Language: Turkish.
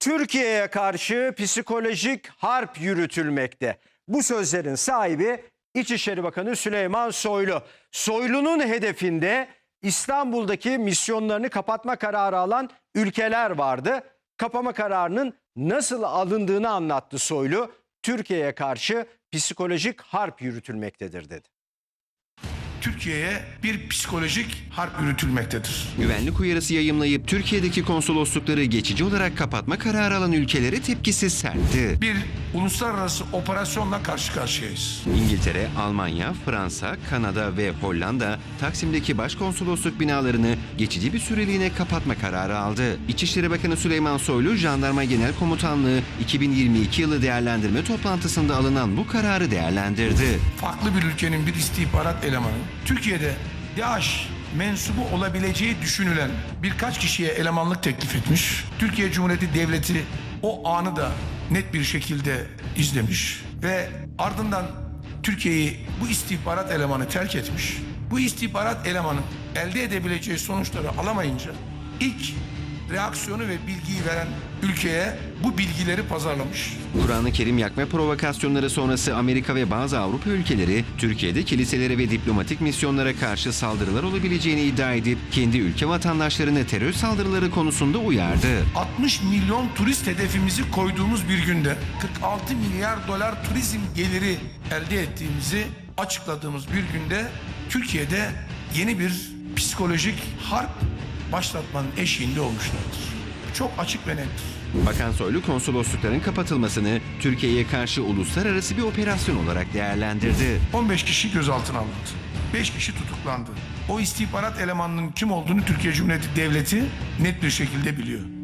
Türkiye'ye karşı psikolojik harp yürütülmekte. Bu sözlerin sahibi İçişleri Bakanı Süleyman Soylu. Soylu'nun hedefinde İstanbul'daki misyonlarını kapatma kararı alan ülkeler vardı. Kapama kararının nasıl alındığını anlattı Soylu. Türkiye'ye karşı psikolojik harp yürütülmektedir dedi. Türkiye'ye bir psikolojik harp yürütülmektedir. Güvenlik uyarısı yayımlayıp Türkiye'deki konsoloslukları geçici olarak kapatma kararı alan ülkelere tepkisi sertti. Bir uluslararası operasyonla karşı karşıyayız. İngiltere, Almanya, Fransa, Kanada ve Hollanda Taksim'deki başkonsolosluk binalarını geçici bir süreliğine kapatma kararı aldı. İçişleri Bakanı Süleyman Soylu, Jandarma Genel Komutanlığı 2022 yılı değerlendirme toplantısında alınan bu kararı değerlendirdi. Farklı bir ülkenin bir istihbarat elemanı Türkiye'de DAEŞ mensubu olabileceği düşünülen birkaç kişiye elemanlık teklif etmiş. Türkiye Cumhuriyeti Devleti o anı da net bir şekilde izlemiş ve ardından Türkiye'yi bu istihbarat elemanı terk etmiş. Bu istihbarat elemanı elde edebileceği sonuçları alamayınca ilk reaksiyonu ve bilgiyi veren ülkeye bu bilgileri pazarlamış. Kur'an-ı Kerim yakma provokasyonları sonrası Amerika ve bazı Avrupa ülkeleri Türkiye'de kiliselere ve diplomatik misyonlara karşı saldırılar olabileceğini iddia edip kendi ülke vatandaşlarını terör saldırıları konusunda uyardı. 60 milyon turist hedefimizi koyduğumuz bir günde 46 milyar dolar turizm geliri elde ettiğimizi açıkladığımız bir günde Türkiye'de yeni bir psikolojik harp başlatmanın eşiğinde olmuşlardır. Çok açık ve nettir. Bakan Soylu konsoloslukların kapatılmasını Türkiye'ye karşı uluslararası bir operasyon olarak değerlendirdi. 15 kişi gözaltına alındı. 5 kişi tutuklandı. O istihbarat elemanının kim olduğunu Türkiye Cumhuriyeti Devleti net bir şekilde biliyor.